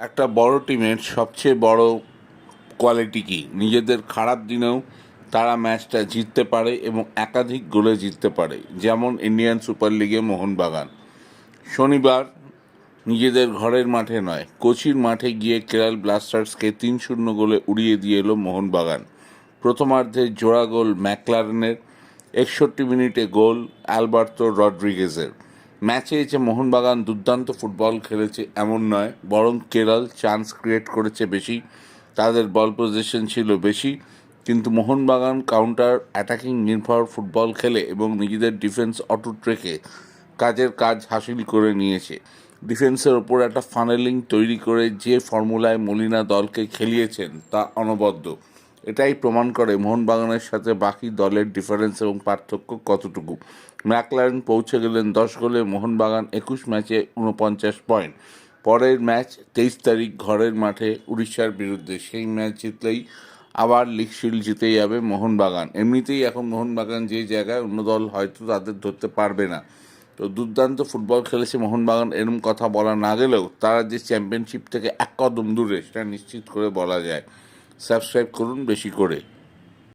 একটা বড় টিমের সবচেয়ে বড় কোয়ালিটি কি? নিজেদের খারাপ দিনেও তারা ম্যাচটা জিততে পারে এবং একাধিক গোলে জিততে পারে। যেমন ইন্ডিয়ান সুপার লিগে মোহনবাগান। শনিবার নিজেদের ঘরের মাঠে নয়, কোচির মাঠে গিয়ে কেরাল ব্লাস্টার্সকে তিন শূন্য গোলে উড়িয়ে দিয়ে এলো মোহনবাগান। প্রথমার্ধে জোড়া গোল ম্যাকলারেনের, একষট্টি মিনিটে গোল অ্যালবার্তো রড্রিগেজের। ম্যাচে এসে মোহনবাগান দুর্দান্ত ফুটবল খেলেছে এমন নয়, বরং কেরল চান্স ক্রিয়েট করেছে বেশি। তাদের বল পজিশন ছিল বেশি। কিন্তু মোহনবাগান কাউন্টার অ্যাটাকিং নির্ভর ফুটবল খেলে এবং নিজেদের ডিফেন্স অটুট রেখে কাজের কাজ হাসিল করে নিয়েছে। ডিফেন্সের ওপর একটা ফানেলিং তৈরি করে যে ফর্মুলায় মলিনা দলকে খেলিয়েছেন তা অনবদ্য। এটাই প্রমাণ করে মোহনবাগানের সাথে বাকি দলের ডিফারেন্স এবং পার্থক্য কতটুকু। ম্যাকলারেন পৌঁছে গেলেন দশ গোলে, মোহনবাগান একুশ ম্যাচে উনপঞ্চাশ পয়েন্ট পরের ম্যাচ তেইশ তারিখ ঘরের মাঠে উড়িষ্যার বিরুদ্ধে। সেই ম্যাচ জিতলেই আবার লিগ শিল্ড জিতে যাবে মোহনবাগান। এমনিতেই এখন মোহনবাগান যে জায়গায় অন্য দল হয়তো তাদের ধরতে পারবে না। তো দুর্দান্ত ফুটবল খেলেছে মোহনবাগান, এরম কথা বলা না গেলেও তারা যে চ্যাম্পিয়নশিপ থেকে এক কদম দূরে, সেটা নিশ্চিত করে বলা যায়। সাবস্ক্রাইব করুন বেশি করে।